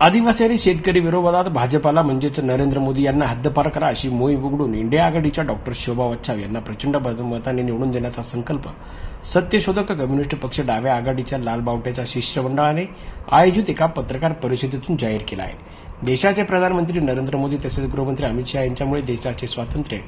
आदिवासी आणि शेतकरी विरोधात भाजपाला म्हणजेच नरेंद्र मोदी यांना हद्दपार करा अशी मोहीम उघडून इंडिया आघाडीच्या डॉक्टर शोभा वच्छाव यांना प्रचंड बहुमताने निवडून देण्याचा संकल्प सत्यशोधक कम्युनिस्ट पक्ष डाव्या आघाडीच्या लाल बावट्याच्या शिष्टमंडळाने आयोजित एका पत्रकार परिषदेतून जाहीर केला आहे. देशाचे प्रधानमंत्री नरेंद्र मोदी तसेच गृहमंत्री अमित शहा यांच्यामुळे देशाचे स्वातंत्र्य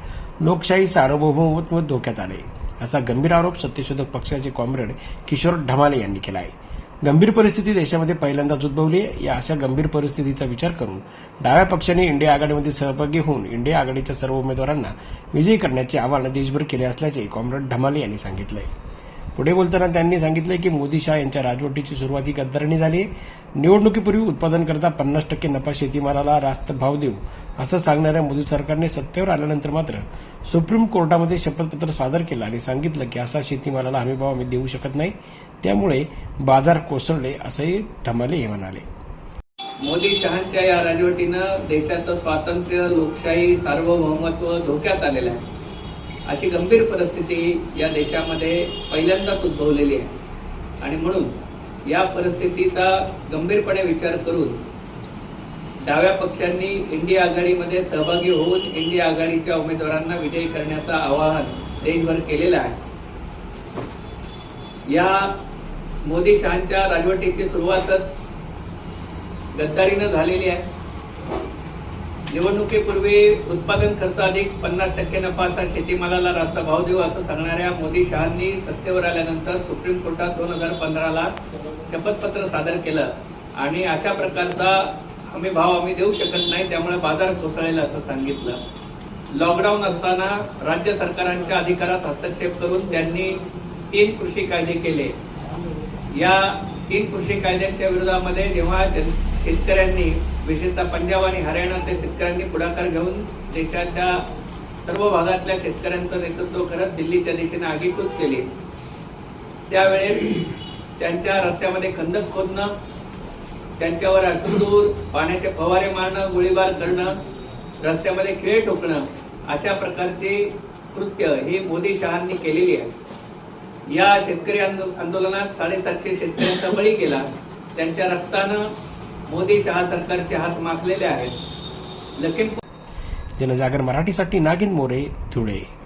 लोकशाही सार्वभौमत्व धोक्यात आले असा गंभीर आरोप सत्यशोधक पक्षाचे कॉम्रेड किशोर ढमाले यांनी केला आहे. गंभीर परिस्थिती देशामध्ये पहिल्यांदाच उद्भवली आहे. या अशा गंभीर परिस्थितीचा विचार करून डाव्या पक्षांनी इंडिया आघाडीमध्ये सहभागी होऊन इंडिया आघाडीच्या सर्व उमेदवारांना विजयी करण्याचे आवाहन देशभर केले असल्याचे कॉम्रेड धमाले यांनी सांगितलं आहे पुढे बोलताना त्यांनी सांगितलं की मोदी शाह यांच्या राजवटीची सुरुवात ही गद्दारांनी झाली. निवडणुकीपूर्वी निवडणुकीपूर्वी उत्पादनकर्ता पन्नास टक्के नफा शेतीमालाला रास्त भाव देऊ असं सांगणाऱ्या मोदी सरकारने सत्तेवर आल्यानंतर मात्र सुप्रीम कोर्टामध्ये शपथपत्र सादर केलं आणि सांगितलं की असा शेतीमालाला हमीभाव आम्ही देऊ शकत नाही. त्यामुळे बाजार कोसळले असंही ढमाले हे म्हणाले. मोदी शहांच्या या राजवटीनं देशाचं स्वातंत्र्य लोकशाही सार्वभौमत्व धोक्यात आलेलं आहे. अशी गंभीर परिस्थिती या देशामध्ये पहिल्यांदाच उद्भवलेली आहे. आणि म्हणून या परिस्थितीचा गंभीरपणे विचार करून डाव्या पक्षांनी इंडिया आघाडीमध्ये सहभागी होऊन इंडिया आघाडीच्या उमेदवारांना विजयी करण्याचं आवाहन देशभर केलेलं आहे. या मोदी शहांच्या राजवटीची सुरुवातच गद्दारीनं झालेली आहे. निवडणुकीपूर्वी उत्पादन खर्च अधिक पन्नास टक्के नफाचा शेतीमालाला रास्ता भाव देऊ असं सांगणाऱ्या मोदी शहांनी सत्तेवर आल्यानंतर सुप्रीम कोर्टात दोन हजार पंधराला शपथपत्र सादर केलं. आणि अशा प्रकारचा हमी भाव आम्ही देऊ शकत नाही त्यामुळे बाजार कोसळेल असं सांगितलं. लॉकडाऊन असताना राज्य सरकारांच्या अधिकारात हस्तक्षेप करून त्यांनी तीन कृषी कायदे केले. या तीन कृषी कायद्यांच्या विरोधामध्ये जेव्हा शेतकऱ्यांनी विशेषतः पंजाब आणि हरियाणातल्या शेतकऱ्यांनी पुढाकार घेऊन देशाच्या सर्व भागातल्या शेतकऱ्यांचं नेतृत्व करत दिल्लीच्या दिशेने आगीकूच केली. त्यावेळेस त्यांच्या रस्त्यामध्ये खंदक खोदणं त्यांच्यावर अश्रूदूर पाण्याचे फवारे मारणं गोळीबार करणं रस्त्यामध्ये खिळे ठोकणं अशा प्रकारची कृत्य ही मोदी शहांनी केलेली आहे. या शेतकरी आंदोलनात साडेसातशे शेतकऱ्यांचा बळी गेला. त्यांच्या रक्तानं मोदी शहा सरकारचे हात माखलेले आहेत. लखीमपूर जनजागर मराठीसाठी नागिन मोरे धुळे.